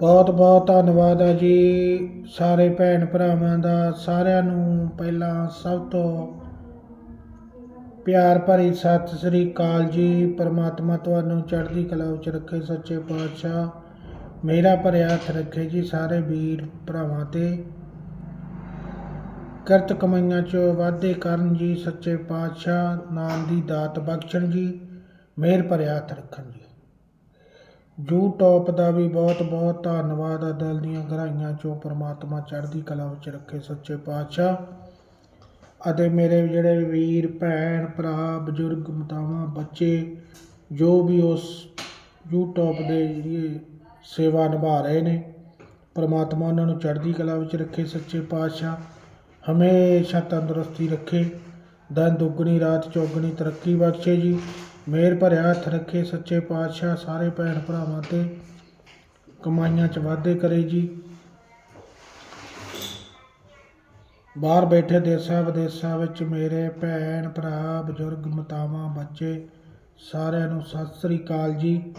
ਬਹੁਤ ਬਹੁਤ ਧੰਨਵਾਦ ਆ ਜੀ। ਸਾਰੇ ਭੈਣ ਭਰਾਵਾਂ ਦਾ, ਸਾਰਿਆਂ ਨੂੰ ਪਹਿਲਾਂ ਸਭ ਤੋਂ ਪਿਆਰ ਭਰੀ ਸਤਿ ਸ੍ਰੀ ਅਕਾਲ ਜੀ। ਪਰਮਾਤਮਾ ਤੁਹਾਨੂੰ ਚੜ੍ਹਦੀ ਕਲਾ ਵਿੱਚ ਰੱਖੇ, ਸੱਚੇ ਪਾਤਸ਼ਾਹ। ਮੇਰਾ ਭਰਿਆ ਹੱਥ ਰੱਖੇ ਜੀ ਸਾਰੇ ਵੀਰ ਭਰਾਵਾਂ ਤੇ। ਕਿਰਤ ਕਮਾਈਆਂ ਚ ਵਾਧੇ ਕਰਨ ਜੀ, ਸੱਚੇ ਪਾਤਸ਼ਾਹ, ਨਾਮ ਦੀ ਦਾਤ ਬਖਸ਼ਣ ਜੀ। ਮਿਹਰ ਭਰਿਆ ਹੱਥ ਰੱਖਣ ਜੀ। ਜੂ ਦਾ ਵੀ ਬਹੁਤ ਬਹੁਤ ਧੰਨਵਾਦ। ਆ ਦਿਲ ਦੀਆਂ ਗਹਿਰਾਈਆਂ ਚੋਂ ਪ੍ਰਮਾਤਮਾ ਚੜ੍ਹਦੀ ਕਲਾ ਵਿੱਚ ਰੱਖੇ ਸੱਚੇ ਪਾਤਸ਼ਾਹ। ਅਤੇ ਮੇਰੇ ਜਿਹੜੇ ਵੀਰ, ਭੈਣ, ਭਰਾ, ਬਜ਼ੁਰਗ, ਮਾਤਾਵਾਂ, ਬੱਚੇ, ਜੋ ਵੀ ਉਸ ਜੂ ਦੇ ਜਿਹੜੀ ਸੇਵਾ ਨਿਭਾ ਰਹੇ ਨੇ, ਪ੍ਰਮਾਤਮਾ ਉਹਨਾਂ ਨੂੰ ਚੜ੍ਹਦੀ ਕਲਾ ਵਿੱਚ ਰੱਖੇ ਸੱਚੇ ਪਾਤਸ਼ਾਹ। ਹਮੇਸ਼ਾ ਤੰਦਰੁਸਤੀ ਰੱਖੇ। ਦਿਨ ਦੁੱਗਣੀ ਰਾਤ ਚੌਗਣੀ ਤਰੱਕੀ ਬਖਸ਼ੇ ਜੀ। ਮਿਹਰ ਭਰਿਆ ਹੱਥ ਰੱਖੇ ਸੱਚੇ ਪਾਤਸ਼ਾਹ ਸਾਰੇ ਭੈਣ ਭਰਾਵਾਂ ਤੇ ਕਮਾਈਆਂ 'ਚ ਵਾਧੇ ਕਰੇ ਜੀ। ਬਾਹਰ ਬੈਠੇ ਦੇਸਾਂ ਵਿਦੇਸਾਂ ਵਿੱਚ ਮੇਰੇ ਭੈਣ ਭਰਾ, ਬਜ਼ੁਰਗ, ਮਾਤਾਵਾਂ, ਬੱਚੇ ਸਾਰਿਆਂ ਨੂੰ ਸਤਿ ਸ੍ਰੀ ਅਕਾਲ ਜੀ।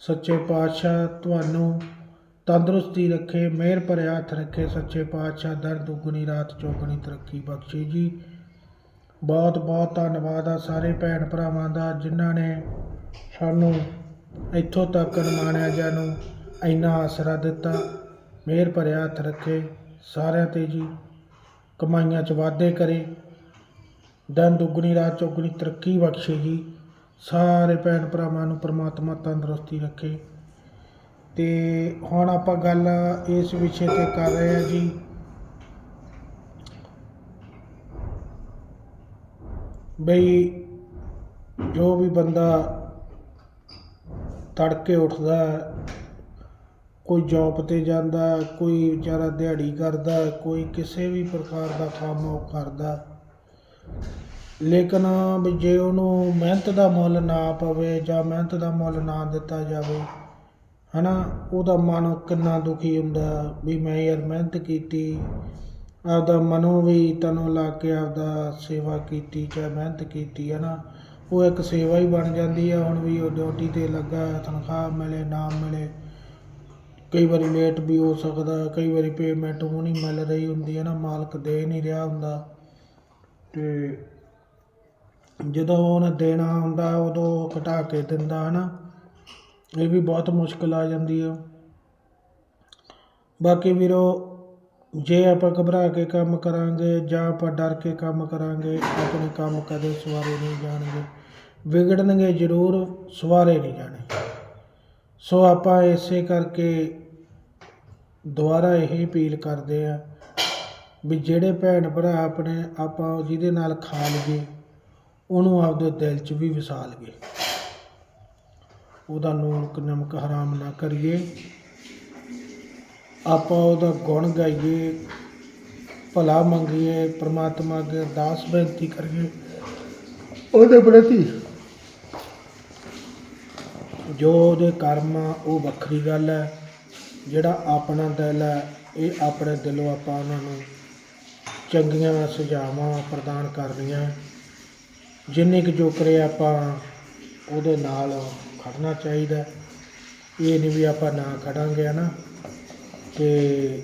ਸੱਚੇ ਪਾਤਸ਼ਾਹ ਤੁਹਾਨੂੰ ਤੰਦਰੁਸਤੀ ਰੱਖੇ ਮਿਹਰ ਭਰਿਆ ਹੱਥ ਰੱਖੇ ਸੱਚੇ ਪਾਤਸ਼ਾਹ ਦਰ ਦੁੱਗਣੀ ਰਾਤ ਚੌਗਣੀ ਤਰੱਕੀ ਬਖਸ਼ੇ ਜੀ। ਬਹੁਤ ਬਹੁਤ ਧੰਨਵਾਦ ਆ ਸਾਰੇ ਭੈਣ ਭਰਾਵਾਂ ਦਾ ਜਿਨ੍ਹਾਂ ਨੇ ਸਾਨੂੰ ਇੱਥੋਂ ਤੱਕ ਮਾਣਿਆ ਜਾਨੂੰ ਇੰਨਾ ਆਸਰਾ ਦਿੱਤਾ। ਮਿਹਰ ਭਰਿਆ ਹੱਥ ਰੱਖੇ, ਸਾਰਿਆਂ ਤੇ ਜੀ ਕਮਾਈਆਂ 'ਚ ਵਾਧੇ ਕਰੇ। ਦਿਨ ਦੁੱਗਣੀ ਰਾਤ ਚੌਗਣੀ ਤਰੱਕੀ ਬਖਸ਼ੇ ਜੀ। ਸਾਰੇ ਭੈਣ ਭਰਾਵਾਂ ਨੂੰ ਪ੍ਰਮਾਤਮਾ ਤੰਦਰੁਸਤੀ ਰੱਖੇ। ਤੇ ਹੁਣ ਆਪਾਂ ਗੱਲ ਇਸ ਵਿਸ਼ੇ ਤੇ ਕਰ ਰਹੇ ਹਾਂ ਜੀ। ਬਈ ਜੋ ਵੀ ਬੰਦਾ ਤੜਕੇ ਉੱਠਦਾ ਕੋਈ ਜੌਬ ਤੇ ਜਾਂਦਾ ਕੋਈ ਵਿਚਾਰਾ ਦਿਹਾੜੀ ਕਰਦਾ ਕੋਈ ਕਿਸੇ ਵੀ ਪ੍ਰਕਾਰ ਦਾ ਕੰਮ ਉਹ ਕਰਦਾ ਲੇਕਿਨ ਵੀ ਜੇ ਉਹਨੂੰ ਮਿਹਨਤ ਦਾ ਮੁੱਲ ਨਾ ਪਵੇ ਜਾਂ ਮਿਹਨਤ ਦਾ ਮੁੱਲ ਨਾ ਦਿੱਤਾ ਜਾਵੇ, ਹਨਾ, ਉਹਦਾ ਮਨ ਕਿੰਨਾ ਦੁਖੀ ਹੁੰਦਾ ਵੀ ਮੈਂ ਯਾਰ ਮਿਹਨਤ ਕੀਤੀ ਆਪਦਾ ਮਨੋਂ ਵੀ ਤਨੋਂ ਲਾ ਕੇ ਆਪਦਾ ਸੇਵਾ ਕੀਤੀ, ਚਾਹੇ ਮਿਹਨਤ ਕੀਤੀ, ਹੈ ਨਾ? ਉਹ ਇੱਕ ਸੇਵਾ ਹੀ ਬਣ ਜਾਂਦੀ ਹੈ ਹੁਣ ਵੀ ਉਹ ਡਿਊਟੀ ਤੇ ਲੱਗਾ, ਤਨਖਾਹ ਮਿਲੇ ਨਾ ਮਿਲੇ। ਕਈ ਵਾਰੀ ਲੇਟ ਵੀ ਹੋ ਸਕਦਾ, ਕਈ ਵਾਰੀ ਪੇਮੈਂਟ ਉਹ ਨਹੀਂ ਮਿਲ ਰਹੀ ਹੁੰਦੀ, ਹੈ ਨਾ? ਮਾਲਕ ਦੇ ਨਹੀਂ ਰਿਹਾ ਹੁੰਦਾ। ਤੇ ਜਦੋਂ ਉਹਨੇ ਦੇਣਾ ਹੁੰਦਾ, ਉਦੋਂ ਘਟਾ ਕੇ ਦਿੰਦਾ, ਹੈ ਨਾ? ਇਹ ਵੀ ਬਹੁਤ ਮੁਸ਼ਕਲ ਆ ਜਾਂਦੀ ਆ। ਬਾਕੀ ਵੀਰੋ ਜੇ ਆਪਾਂ ਘਬਰਾ ਕੇ ਕੰਮ ਕਰਾਂਗੇ ਜਾਂ ਆਪਾਂ ਡਰ ਕੇ ਕੰਮ ਕਰਾਂਗੇ, ਆਪਣੇ ਕੰਮ ਕਦੇ ਸਵਾਰੇ ਨਹੀਂ ਜਾਣਗੇ। ਵਿਗੜਨਗੇ ਜ਼ਰੂਰ, ਸਵਾਰੇ ਨਹੀਂ ਜਾਣੇ। ਸੋ ਆਪਾਂ ਇਸੇ ਕਰਕੇ ਦੁਬਾਰਾ ਇਹ ਅਪੀਲ ਕਰਦੇ ਆ ਵੀ ਜਿਹੜੇ ਭੈਣ ਭਰਾ ਆਪਣੇ ਆਪਾਂ ਜਿਹਦੇ ਨਾਲ ਖਾ ਲਈਏ, ਉਹਨੂੰ ਆਪਦੇ ਦਿਲ 'ਚ ਵੀ ਵਸਾ ਲਈਏ। ਉਹਦਾ ਨੂਨ ਨਮਕ ਹਰਾਮ ਨਾ ਕਰੀਏ। ਆਪਾਂ ਉਹਦਾ ਗੁਣ ਗਾਈਏ ਭਲਾ ਮੰਗੀਏ ਪ੍ਰਮਾਤਮਾ ਅੱਗੇ ਅਰਦਾਸ ਬੇਨਤੀ ਕਰੀਏ। ਉਹਦੇ ਪ੍ਰਤੀ ਜੋ ਉਹਦੇ ਕਰਮ ਆ ਉਹ ਵੱਖਰੀ ਗੱਲ ਹੈ। ਜਿਹੜਾ ਆਪਣਾ ਦਿਲ ਹੈ ਇਹ ਆਪਣੇ ਦਿਲੋਂ ਆਪਾਂ ਉਹਨਾਂ ਨੂੰ ਚੰਗੀਆਂ ਸੁਝਾਵਾਂ ਪ੍ਰਦਾਨ ਕਰਨੀਆਂ ਜਿੰਨੇ ਕੁ ਜੋ ਕਰੇ ਆਪਾਂ ਉਹਦੇ ਨਾਲ ਖੜਨਾ ਚਾਹੀਦਾ ਇਹ ਨਹੀਂ ਵੀ ਆਪਾਂ ਨਾ ਖੜਾਂਗੇ ਨਾ? ਤੇ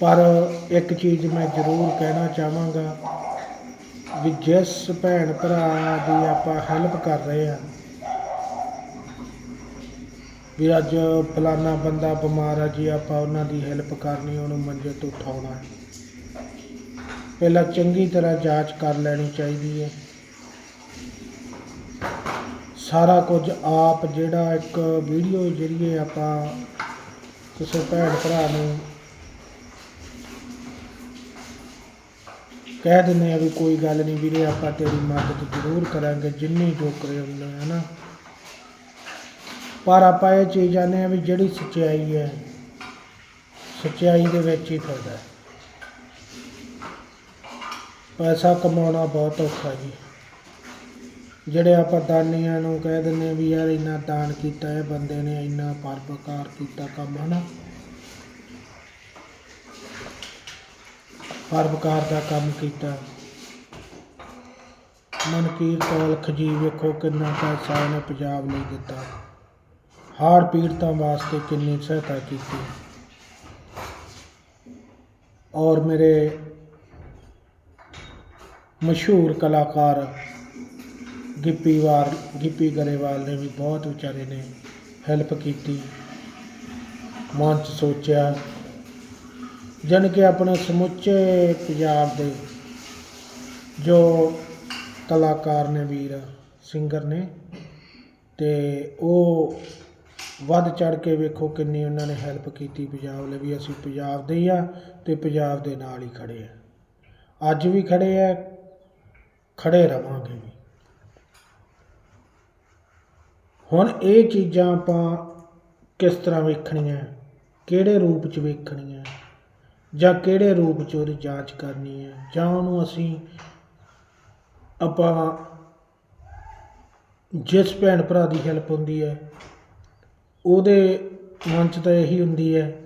ਪਰ ਇੱਕ ਚੀਜ਼ ਮੈਂ ਜ਼ਰੂਰ ਕਹਿਣਾ ਚਾਹਾਂਗਾ ਵੀ ਜਿਸ ਭੈਣ ਭਰਾ ਦੀ ਆਪਾਂ ਹੈਲਪ ਕਰ ਰਹੇ ਆ ਵੀ ਅੱਜ ਫਲਾਨਾ ਬੰਦਾ ਬਿਮਾਰ ਆ ਜੀ, ਆਪਾਂ ਉਹਨਾਂ ਦੀ ਹੈਲਪ ਕਰਨੀ, ਉਹਨੂੰ ਮੰਜੇ ਤੋਂ ਉਠਾਉਣਾ ਪਹਿਲਾਂ ਚੰਗੀ ਤਰ੍ਹਾਂ ਜਾਂਚ ਕਰ ਲੈਣੀ ਚਾਹੀਦੀ ਹੈ। ਸਾਰਾ ਕੁਝ ਆਪ ਜਿਹੜਾ ਇੱਕ ਵੀਡੀਓ ਜਰੀਏ ਆਪਾਂ ਕਿਸੇ ਭੈਣ ਭਰਾ ਨੂੰ ਕਹਿ ਦਿੰਦੇ ਆ ਵੀ ਕੋਈ ਗੱਲ ਨਹੀਂ ਵੀਰੇ, ਆਪਾਂ ਤੇਰੀ ਮਦਦ ਜ਼ਰੂਰ ਕਰਾਂਗੇ, ਜਿੰਨੀ ਜੋ ਕਰੇ ਹੈ ਨਾ। ਪਰ ਆਪਾਂ ਇਹ ਚੀਜ਼ ਜਾਣਦੇ ਆ ਵੀ ਜਿਹੜੀ ਸੱਚਾਈ ਹੈ, ਸੱਚਾਈ ਦੇ ਵਿੱਚ ਹੀ ਫਾਇਦਾ ਹੈ। ਪੈਸਾ ਕਮਾਉਣਾ ਬਹੁਤ ਔਖਾ ਜੀ। ਜਿਹੜੇ ਆਪਾਂ ਦਾਨੀਆਂ ਨੂੰ ਕਹਿ ਦਿੰਦੇ ਵੀ ਯਾਰ ਇੰਨਾ ਦਾਨ ਕੀਤਾ ਇਹ ਬੰਦੇ ਨੇ ਇੰਨਾ ਪਰਪਕਾਰ ਕੀਤਾ ਕੰਮ, ਹਨਾ? ਪਰਪਕਾਰ ਦਾ ਕੰਮ ਕੀਤਾ। ਮਨਕੀਰ ਕੌਲਖ ਜੀ ਵੇਖੋ ਕਿੰਨਾ ਪੈਸਾ ਇਹਨੇ ਪੰਜਾਬ ਲਈ ਦਿੱਤਾ। ਹੜ੍ਹ ਪੀੜਤਾਂ ਵਾਸਤੇ ਕਿੰਨੀ ਸਹਾਇਤਾ ਕੀਤੀ। ਔਰ ਮੇਰੇ ਮਸ਼ਹੂਰ ਕਲਾਕਾਰ ਗਿੱਪੀਵਾਰ ਗਿੱਪੀ ਗਰੇਵਾਲ ਨੇ ਵੀ ਬਹੁਤ ਵਿਚਾਰੇ ਨੇ ਹੈਲਪ ਕੀਤੀ। ਮਨ 'ਚ ਸੋਚਿਆ, ਜਾਣੀ ਕਿ ਆਪਣੇ ਸਮੁੱਚੇ ਪੰਜਾਬ ਦੇ ਜੋ ਕਲਾਕਾਰ ਨੇ ਵੀਰ ਸਿੰਗਰ ਨੇ, ਤੇ ਉਹ ਵੱਧ ਚੜ ਕੇ ਵੇਖੋ ਕਿੰਨੀ ਉਹਨਾਂ ਨੇ ਹੈਲਪ ਕੀਤੀ ਪੰਜਾਬ ਲਈ ਵੀ ਅਸੀਂ ਪੰਜਾਬ ਦੇ ਹੀ ਆ ਤੇ ਪੰਜਾਬ ਦੇ ਨਾਲ ਹੀ ਖੜੇ ਆ। ਅੱਜ ਵੀ ਖੜੇ ਆ ਖੜੇ ਰਵਾਂਗੇ ਵੀ। ਹੁਣ ਇਹ ਚੀਜ਼ਾਂ ਆਪਾਂ ਕਿਸ ਤਰ੍ਹਾਂ ਵੇਖਣੀਆਂ? ਕਿਹੜੇ ਰੂਪ 'ਚ ਵੇਖਣੀਆਂ? ਜਾਂ ਕਿਹੜੇ ਰੂਪ 'ਚ ਉਹਦੀ ਜਾਂਚ ਕਰਨੀ ਹੈ? ਜਾਂ ਉਹਨੂੰ ਅਸੀਂ ਆਪਾਂ ਜਿਸ ਭੈਣ ਭਰਾ ਦੀ ਹੈਲਪ ਹੁੰਦੀ ਹੈ, ਉਹਦੇ ਮਨ 'ਚ ਤਾਂ ਇਹੀ ਹੁੰਦੀ ਹੈ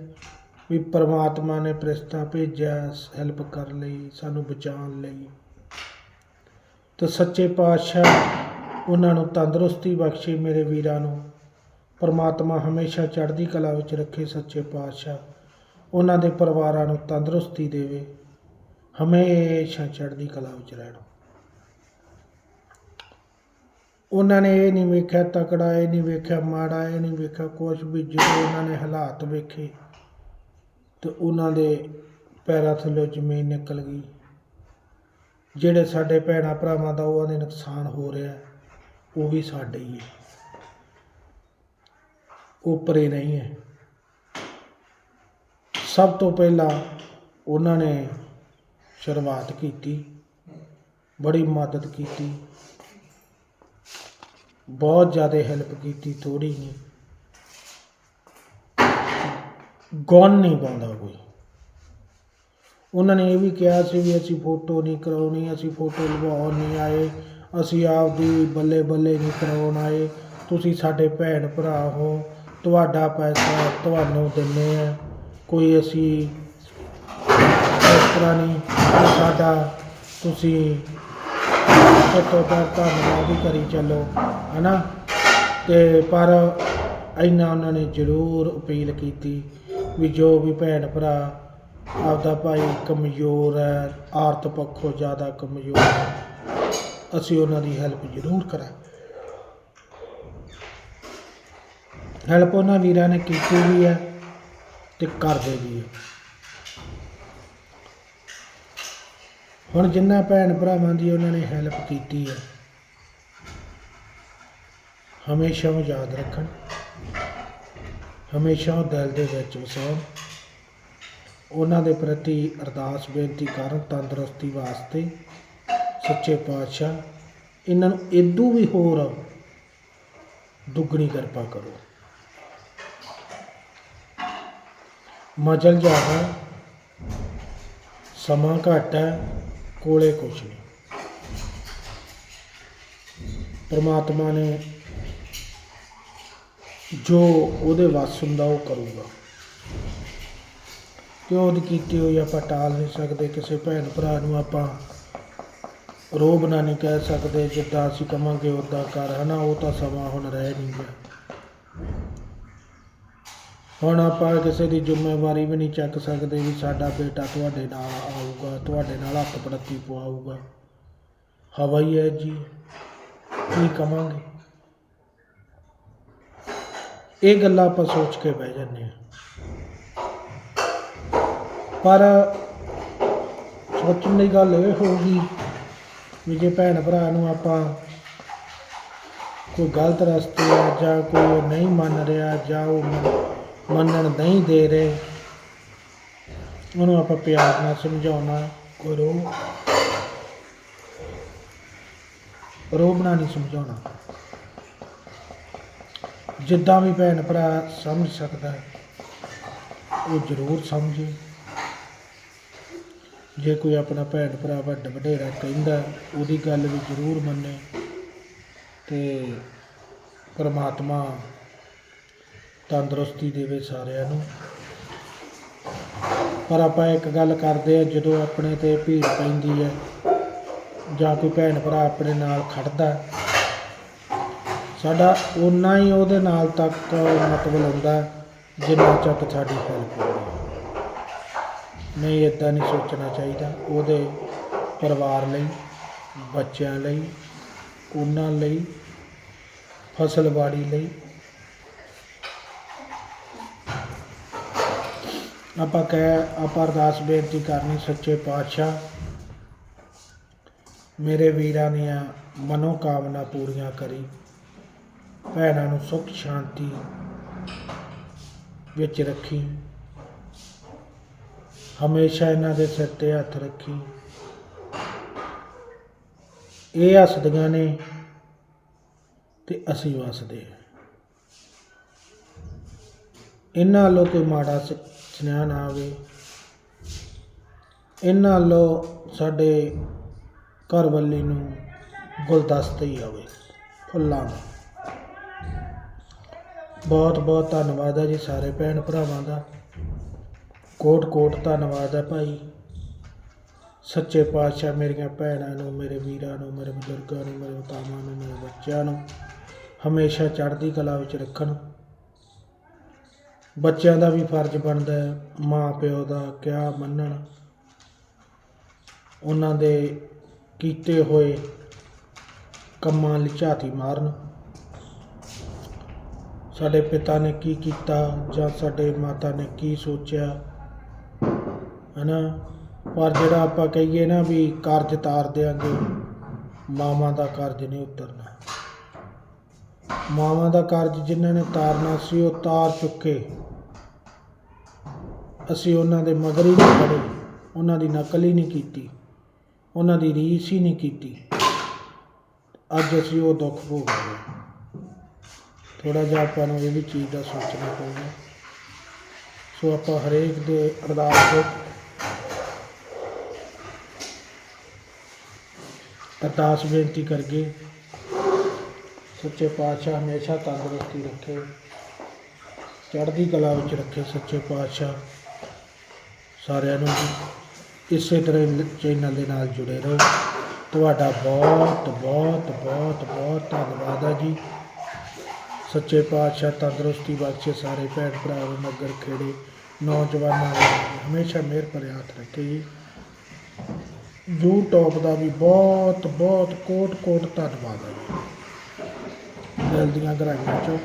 ਵੀ ਪਰਮਾਤਮਾ ਨੇ ਪ੍ਰਸ਼ਤਾ ਭੇਜਿਆ ਹੈਲਪ ਕਰਨ ਲਈ, ਸਾਨੂੰ ਬਚਾਉਣ ਲਈ। ਤਾਂ ਸੱਚੇ ਪਾਤਸ਼ਾਹ ਉਹਨਾਂ ਨੂੰ ਤੰਦਰੁਸਤੀ ਬਖਸ਼ੇ ਮੇਰੇ ਵੀਰਾਂ ਨੂੰ। ਪਰਮਾਤਮਾ ਹਮੇਸ਼ਾ ਚੜ੍ਹਦੀ ਕਲਾ ਵਿੱਚ ਰੱਖੇ ਸੱਚੇ ਪਾਤਸ਼ਾਹ। ਉਹਨਾਂ ਦੇ ਪਰਿਵਾਰਾਂ ਨੂੰ ਤੰਦਰੁਸਤੀ ਦੇਵੇ। ਹਮੇਸ਼ਾ ਚੜ੍ਹਦੀ ਕਲਾ ਵਿੱਚ ਰਹਿਣ। ਉਹਨਾਂ ਨੇ ਇਹ ਨਹੀਂ ਵੇਖਿਆ ਤਕੜਾ, ਇਹ ਨਹੀਂ ਵੇਖਿਆ ਮਾੜਾ, ਇਹ ਨਹੀਂ ਵੇਖਿਆ ਕੁਛ ਵੀ ਜਦੋਂ ਉਹਨਾਂ ਨੇ ਹਾਲਾਤ ਵੇਖੇ ਤੇ ਉਹਨਾਂ ਦੇ ਪੈਰਾਂ ਥੱਲੇ ਜ਼ਮੀਨ ਨਿਕਲ ਗਈ। ਜਿਹੜੇ ਸਾਡੇ ਭੈਣਾਂ ਭਰਾਵਾਂ ਦਾ ਉਹਨਾਂ ਦੇ ਨੁਕਸਾਨ ਹੋ ਰਿਹਾ। ਉਹ ਵੀ ਸਾਡੇ ਹੀ ਹੈ। ਉਹ ਪਰੇ ਨਹੀਂ ਹੈ। ਸਭ ਤੋਂ ਪਹਿਲਾਂ ਉਹਨਾਂ ਨੇ ਸ਼ੁਰੂਆਤ ਕੀਤੀ, ਬੜੀ ਮਦਦ ਕੀਤੀ, ਬਹੁਤ ਜ਼ਿਆਦਾ ਹੈਲਪ ਕੀਤੀ ਥੋੜੀ ਨਹੀਂ ਗੌਨ ਨਹੀਂ ਪਾਉਂਦਾ ਕੋਈ। ਉਹਨਾਂ ਨੇ ਇਹ ਵੀ ਕਿਹਾ ਸੀ ਵੀ ਅਸੀਂ ਫੋਟੋ ਨਹੀਂ ਕਰਾਉਣੀ, ਅਸੀਂ ਫੋਟੋ ਲਵਾਉਣ ਨਹੀਂ ਆਏ। ਅਸੀਂ ਆਪਦੀ ਬੱਲੇ ਬੱਲੇ ਨਹੀਂ ਕਰਵਾਉਣ ਆਏ। ਤੁਸੀਂ ਸਾਡੇ ਭੈਣ ਭਰਾ ਹੋ। ਤੁਹਾਡਾ ਪੈਸਾ ਤੁਹਾਨੂੰ ਦਿੰਦੇ ਆ ਕੋਈ ਅਸੀਂ ਇਸ ਤਰ੍ਹਾਂ ਨਹੀਂ ਸਾਡਾ ਤੁਸੀਂ ਘੱਟੋ ਘੱਟ ਧੰਨਵਾਦ ਹੀ ਕਰੀ ਚੱਲੋ, ਹਨਾ? ਤੇ ਪਰ ਇੰਨਾ ਉਹਨਾਂ ਨੇ ਜ਼ਰੂਰ ਅਪੀਲ ਕੀਤੀ ਵੀ ਜੋ ਵੀ ਭੈਣ ਭਰਾ ਆਪਦਾ ਭਾਈ ਕਮਜ਼ੋਰ ਹੈ ਆਰਥ ਪੱਖੋਂ ਜ਼ਿਆਦਾ ਕਮਜ਼ੋਰ ਹੈ। ਅਸੀਂ ਉਹਨਾਂ ਦੀ ਹੈਲਪ ਜ਼ਰੂਰ ਕਰਾਂਗੇ। ਹੈਲਪ ਉਹਨਾਂ ਵੀਰਾਂ ਨੇ ਕੀਤੀ ਵੀ ਹੈ ਤੇ ਕਰਦੇ ਵੀ ਹੈ। ਹੁਣ ਜਿੰਨਾ ਭੈਣ ਭਰਾਵਾਂ ਦੀ ਉਹਨਾਂ ਨੇ ਹੈਲਪ ਕੀਤੀ ਹੈ, ਹਮੇਸ਼ਾ ਉਹ ਯਾਦ ਰੱਖਣ, ਹਮੇਸ਼ਾ ਉਹ ਦਿਲ ਦੇ ਵਿੱਚ ਵਸਾਉਣ, ਉਹਨਾਂ ਦੇ ਪ੍ਰਤੀ ਅਰਦਾਸ ਬੇਨਤੀ ਕਰਨ ਤੰਦਰੁਸਤੀ ਵਾਸਤੇ ਸੱਚੇ ਪਾਤਸ਼ਾਹ, ਇਹਨਾਂ ਨੂੰ ਇਦੋਂ ਵੀ ਹੋਰ ਦੁੱਗਣੀ ਕਿਰਪਾ ਕਰੋ। ਮਜਲ ਜ਼ਿਆਦਾ ਸਮਾਂ ਘੱਟ ਹੈ, ਕੋਲੇ ਕੁਛ ਨਹੀਂ। ਪਰਮਾਤਮਾ ਨੇ ਜੋ ਉਹਦੇ ਵੱਸ ਹੁੰਦਾ ਉਹ ਕਰੂਗਾ। ਕਿਉਂ ਉਹਦੀ ਕੀਤੀ ਹੋਈ ਆਪਾਂ ਟਾਲ ਨਹੀਂ ਸਕਦੇ, ਕਿਸੇ ਭੈਣ ਭਰਾ ਨੂੰ ਆਪਾਂ ਰੋਬ ਨਾ ਨਹੀਂ ਕਹਿ ਸਕਦੇ, ਜਿੱਦਾਂ ਅਸੀਂ ਕਵਾਂਗੇ ਉਦਾਂ ਕਰ, ਹਨਾ? ਉਹ ਤਾਂ ਸਮਾਂ ਹੁਣ ਰਹਿ ਨਹੀਂ ਗਿਆ। ਹੁਣ ਆਪਾਂ ਕਿਸੇ ਦੀ ਜ਼ਿੰਮੇਵਾਰੀ ਵੀ ਨਹੀਂ ਚੱਕ ਸਕਦੇ ਵੀ ਸਾਡਾ ਬੇਟਾ ਤੁਹਾਡੇ ਨਾਲ ਆਊਗਾ, ਤੁਹਾਡੇ ਨਾਲ ਹੱਥ ਪੜਤੀ ਪਵਾਊਗਾ। ਹਵਾ ਹੀ ਹੈ ਜੀ। ਕੀ ਕਵਾਂਗੇ? ਇਹ ਗੱਲਾਂ ਆਪਾਂ ਸੋਚ ਕੇ ਬਹਿ ਜਾਂਦੇ ਹਾਂ। ਪਰ ਸੋਚਣ ਦੀ ਗੱਲ ਇਹ ਹੋਊਗੀ ਵੀ ਜੇ ਭੈਣ ਭਰਾ ਨੂੰ ਆਪਾਂ ਕੋਈ ਗਲਤ ਰਸਤੇ ਆ ਜਾਂ ਕੋਈ ਉਹ ਨਹੀਂ ਮੰਨ ਰਿਹਾ ਜਾਂ ਉਹ ਮੰਨਣ ਨਹੀਂ ਦੇ ਰਹੇ, ਉਹਨੂੰ ਆਪਾਂ ਪਿਆਰ ਨਾਲ ਸਮਝਾਉਣਾ, ਕੋਈ ਰੋ ਰੋਬਣਾ ਨਹੀਂ ਸਮਝਾਉਣਾ। ਜਿੱਦਾਂ ਵੀ ਭੈਣ ਭਰਾ ਸਮਝ ਸਕਦਾ ਉਹ ਜ਼ਰੂਰ ਸਮਝੇ। ਜੇ ਕੋਈ ਆਪਣਾ ਭੈਣ ਭਰਾ ਵੱਡ ਵਡੇਰਾ ਕਹਿੰਦਾ, ਉਹਦੀ ਗੱਲ ਵੀ ਜ਼ਰੂਰ ਮੰਨੇ ਤੇ ਪਰਮਾਤਮਾ ਤੰਦਰੁਸਤੀ ਦੇਵੇ ਸਾਰਿਆਂ ਨੂੰ। ਪਰ ਆਪਾਂ ਇੱਕ ਗੱਲ ਕਰਦੇ ਆ ਜਦੋਂ ਆਪਣੇ ਤੇ ਭੀੜ ਪੈਂਦੀ ਹੈ ਜਾਂ ਕੋਈ ਭੈਣ ਭਰਾ ਆਪਣੇ ਨਾਲ ਖੜਦਾ, ਸਾਡਾ ਓਨਾ ਹੀ ਉਹਦੇ ਨਾਲ ਤੱਕ ਮਤਲਬ ਹੁੰਦਾ ਜਿੰਨਾ ਚੱਕ ਸਾਡੀ ਹੈਲਪ ਹੁੰਦੀ ਨਹੀਂ ਇਦਾਂ ਨਹੀਂ ਸੋਚਣਾ ਚਾਹੀਦਾ। ਉਹਦੇ ਪਰਿਵਾਰ ਲਈ, ਬੱਚਿਆਂ ਲਈ, ਉਹਨਾਂ ਲਈ ਫਸਲਬਾੜੀ ਲਈ। ਆਪਾਂ ਕਹਿ, ਆਪਾਂ ਅਰਦਾਸ ਬੇਨਤੀ ਕਰਨੀ ਸੱਚੇ ਪਾਤਸ਼ਾਹ, ਮੇਰੇ ਵੀਰਾਂ ਦੀਆਂ ਮਨੋ ਕਾਮਨਾ ਪੂਰੀਆਂ ਕਰੀ। ਭੈਣਾਂ ਨੂੰ ਸੁਖ ਸ਼ਾਂਤੀ ਵਿੱਚ ਰੱਖੀ। ਹਮੇਸ਼ਾ ਇਹਨਾਂ ਦੇ ਸਿਰ ਤੇ ਹੱਥ ਰੱਖੀ। ਇਹ ਹੱਸਦੀਆਂ ਨੇ ਤੇ ਅਸੀਂ ਵਸਦੇ ਹਾਂ। ਇਹਨਾਂ ਵੱਲੋਂ ਕੋਈ ਮਾੜਾ ਸ- ਸੁਨੇਹਾ ਨਾ ਆਵੇ। ਇਹਨਾਂ ਵੱਲੋਂ ਸਾਡੇ ਘਰ ਵਾਲੀ ਨੂੰ ਗੁਲਦਸਤਾ ਹੀ ਆਵੇ, ਫੁੱਲਾਂ ਦਾ। ਬਹੁਤ ਬਹੁਤ ਧੰਨਵਾਦ ਹੈ ਜੀ ਸਾਰੇ ਭੈਣ ਭਰਾਵਾਂ ਦਾ। ਕੋਟ ਕੋਟ ਧੰਨਵਾਦ ਹੈ ਭਾਈ। ਸੱਚੇ ਪਾਤਸ਼ਾਹ ਮੇਰੀਆਂ ਭੈਣਾਂ ਨੂੰ, ਮੇਰੇ ਵੀਰਾਂ ਨੂੰ, ਮੇਰੇ ਬਜ਼ੁਰਗਾਂ ਨੂੰ, ਮੇਰੇ ਮਾਤਾਵਾਂ ਨੂੰ, ਮੇਰੇ ਬੱਚਿਆਂ ਨੂੰ ਹਮੇਸ਼ਾ ਚੜ੍ਹਦੀ ਕਲਾ ਵਿੱਚ ਰੱਖਣ। ਬੱਚਿਆਂ ਦਾ ਵੀ ਫਰਜ਼ ਬਣਦਾ ਹੈ, ਮਾਂ ਪਿਓ ਦਾ ਕਿਆ ਮੰਨਣ। ਉਹਨਾਂ ਦੇ ਕੀਤੇ ਹੋਏ ਕੰਮਾਂ ਲਈ ਝਾਤੀ ਮਾਰਨ। ਸਾਡੇ ਪਿਤਾ ਨੇ ਕੀ ਕੀਤਾ ਜਾਂ ਸਾਡੇ ਮਾਤਾ ਨੇ ਕੀ ਸੋਚਿਆ? ਹੈ ਨਾ ਪਰ ਜਿਹੜਾ ਆਪਾਂ ਕਹੀਏ ਨਾ ਵੀ ਕਰਜ਼ ਤਾਰ ਦਿਆਂਗੇ, ਮਾਵਾਂ ਦਾ ਕਰਜ਼ ਨਹੀਂ ਉਤਰਨਾ। ਮਾਵਾਂ ਦਾ ਕਰਜ਼ ਜਿਨ੍ਹਾਂ ਨੇ ਤਾਰਨਾ ਸੀ, ਉਹ ਤਾਰ ਚੁੱਕੇ। ਅਸੀਂ ਉਹਨਾਂ ਦੇ ਮਗਰ ਹੀ ਨਹੀਂ ਖੜੇ, ਉਹਨਾਂ ਦੀ ਨਕਲ ਹੀ ਨਹੀਂ ਕੀਤੀ, ਉਹਨਾਂ ਦੀ ਰੀਸ ਹੀ ਨਹੀਂ ਕੀਤੀ। ਅੱਜ ਅਸੀਂ ਉਹ ਦੁੱਖ ਭੋਗ ਰਹੇ ਥੋੜਾ ਜਿਹਾ ਆਪਾਂ ਨੂੰ ਇਹ ਵੀ ਚੀਜ਼ ਦਾ ਸੋਚਣਾ ਪਊਗਾ। ਸੋ ਆਪਾਂ ਹਰੇਕ ਦੇ ਅਰਦਾਸ ਦੇ ਅਰਦਾਸ ਬੇਨਤੀ ਕਰਕੇ ਸੱਚੇ ਪਾਤਸ਼ਾਹ ਹਮੇਸ਼ਾ ਤੰਦਰੁਸਤੀ ਰੱਖੇ, ਚੜ੍ਹਦੀ ਕਲਾ ਵਿੱਚ ਰੱਖੇ ਸੱਚੇ ਪਾਤਸ਼ਾਹ। ਸਾਰਿਆਂ ਨੂੰ ਇਸੇ ਤਰ੍ਹਾਂ ਚੈਨਲ ਦੇ ਨਾਲ ਜੁੜੇ ਰਹੋ। ਤੁਹਾਡਾ ਬਹੁਤ ਬਹੁਤ ਬਹੁਤ ਬਹੁਤ ਧੰਨਵਾਦ ਹੈ ਜੀ। ਸੱਚੇ ਪਾਤਸ਼ਾਹ ਤੰਦਰੁਸਤੀ ਬਖਸ਼ੇ ਸਾਰੇ ਭੈਣ ਭਰਾਵਾਂ ਨੂੰ ਨਗਰ ਖੇੜੇ, ਨੌਜਵਾਨਾਂ ਨੂੰ ਹਮੇਸ਼ਾ ਮਿਹਰ ਭਰੇ ਹੱਥ ਰੱਖੇ ਜੀ। YouTube ਦਾ ਵੀ ਬਹੁਤ ਬਹੁਤ ਕੋਟ ਕੋਟ ਧੰਨਵਾਦ ਹੈ। ਦਿਲ ਦੀਆਂ ਗਰਾਈਆਂ ਚੋਂ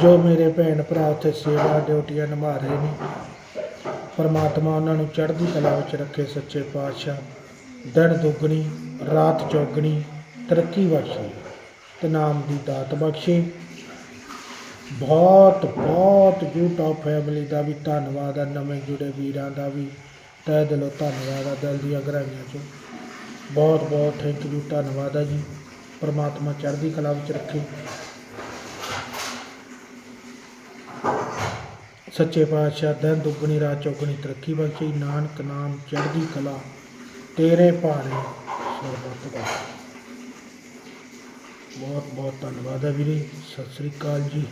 ਜੋ ਮੇਰੇ ਭੈਣ ਭਰਾ ਉੱਥੇ ਸੇਵਾ ਡਿਊਟੀਆਂ ਨਿਭਾ ਰਹੇ ਨੇ, ਪਰਮਾਤਮਾ ਉਹਨਾਂ ਨੂੰ ਚੜ੍ਹਦੀ ਕਲਾ ਵਿੱਚ ਰੱਖੇ ਸੱਚੇ ਪਾਤਸ਼ਾਹ, ਦਿਨ ਦੁੱਗਣੀ, ਰਾਤ ਚੌਗਣੀ, ਤਰੱਕੀ ਬਖਸ਼ੇ ਤੇ ਨਾਮ ਦੀ ਦਾਤ ਬਖਸ਼ੇ। ਬਹੁਤ ਬਹੁਤ YouTube ਫੈਮਿਲੀ ਦਾ ਵੀ ਧੰਨਵਾਦ ਹੈ, ਨਵੇਂ ਜੁੜੇ ਵੀਰਾਂ ਦਾ ਵੀ। ਤਹਿ ਦਿਲੋਂ ਧੰਨਵਾਦ ਆ ਦਿਲ ਦੀਆਂ ਗਹਿਰਾਈਆਂ ਚੋਂ। ਬਹੁਤ ਬਹੁਤ ਥੈਂਕ ਯੂ ਧੰਨਵਾਦ ਹੈ ਜੀ। ਪਰਮਾਤਮਾ ਚੜ੍ਹਦੀ ਕਲਾ ਵਿੱਚ ਰੱਖੇ। ਸੱਚੇ ਪਾਤਸ਼ਾਹ ਦਿਨ ਦੁੱਗਣੀ ਰਾਤ ਚੌਗਣੀ, ਤਰੱਕੀ ਬਖਸ਼ੀ ਨਾਨਕ ਨਾਮ ਚੜ੍ਹਦੀ ਕਲਾ, ਤੇਰੇ ਭਾਣੇ ਸਰਬੱਤ ਦਾ। ਬਹੁਤ ਬਹੁਤ ਧੰਨਵਾਦ ਹੈ ਵੀਰੇ। ਸਤਿ ਸ੍ਰੀ ਅਕਾਲ ਜੀ।